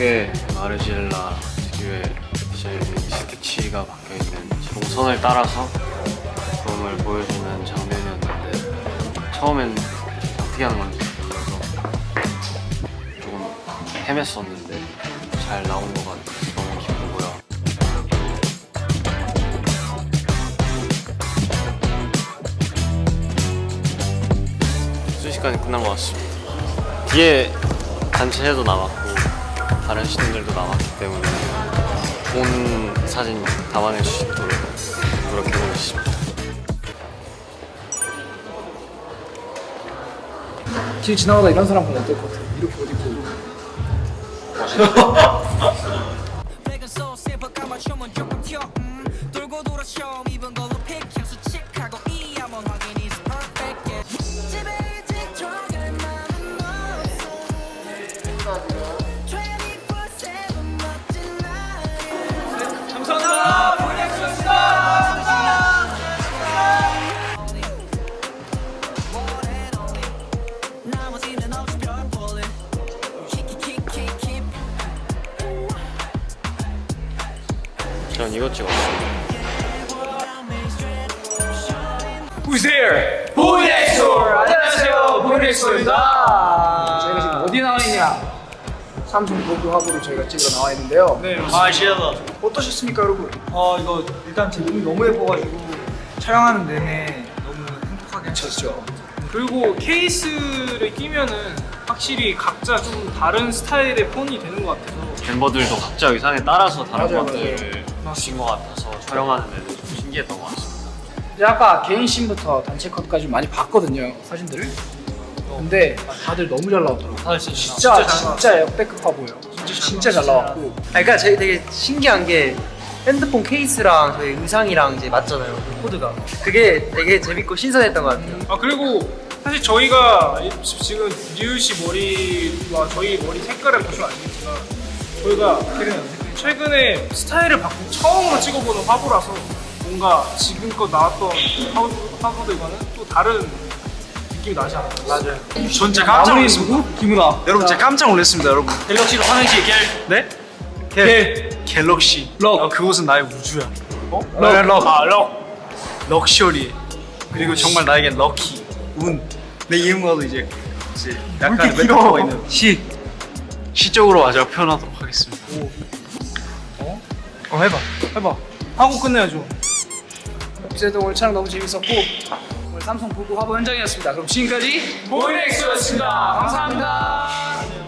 뒤에 마르질라 뒤에 이제 스티치가 박혀 있는 동선을 따라서 그림을 보여주는 장면이었는데 처음엔 어떻게 하는 건지 몰라서 조금 헤맸었는데 잘 나온 것 같아서 너무 기쁘고요. 순식간에 끝난 것 같습니다. 뒤에 단체도 남았고 다른 시즌들도 남았기 때문에 좋은 사진 담아낼 수 있도록 노력해보고 있습니다. 길 지나가다 이런 사람 보면 어떨 것 같아? 이렇게 옷 입고 전 이거 찍었어요. Who's there? 보이넥솔! 안녕하세요 보이넥솔입니다 저희가 지금 어디 나와 있냐 삼성 고교 화보를 저희가 찍으러 나와 있는데요 네, 아 시엘라. 어떠셨습니까 여러분? 아 이거 일단 제 눈이 너무 예뻐가지고 촬영하는 내내 너무 행복하게 졌죠 그리고 케이스를 끼면은 확실히 각자 좀 다른 스타일의 폰이 되는 것 같아서 멤버들도 각자 의상에 따라서 다른 맞아요, 것들을 주신 것 같아서 촬영하는 데도 좀 신기했던 것 같습니다. 이제 아까 개인 씬부터 단체 컷까지 많이 봤거든요 사진들을. 근데 다들 너무 잘 나왔더라고요. 다들 진짜 진짜 진짜 역대급파 보여 진짜 잘 나왔고. 아, 그러니까 되게, 되게 신기한 게 핸드폰 케이스랑 저희 의상이랑 이제 맞잖아요 그 코드가. 그게 되게 재밌고 신선했던 것 같아요. 아 그리고 사실 저희가 이- 지금 리우 씨 머리와 저희 머리 색깔을 보시면 아시겠지만 저희가 최근에 스타일을 바꾸고 처음으로 찍어보는 화보라서 뭔가 지금껏 나왔던 화보, 화보들과는 또 다른 느낌이 나지 않나 맞아요 전 진짜 깜짝 아무리 놀랐습니다. 누구? 김은아 여러분 진짜 깜짝 놀랐습니다, 여러분. 갤럭시로 삼행시 갤 네? 갤 갤럭시. 럭. 아, 그곳은 나의 우주야. 어? 럭. 럭. 아, 럭. 럭셔리. 그리고 정말 나에겐 럭키. 운. 내 이름과도 이제 이제 약간 메타포가 있는 시. 시적으로 아주 표현하도록 하겠습니다. 어 해봐. 해봐. 하고 끝내야죠. 어쨌든 오늘 촬영 너무 재밌었고 오늘 삼성 고교 화보 현장이었습니다. 그럼 지금까지 보이넥스였습니다. 감사합니다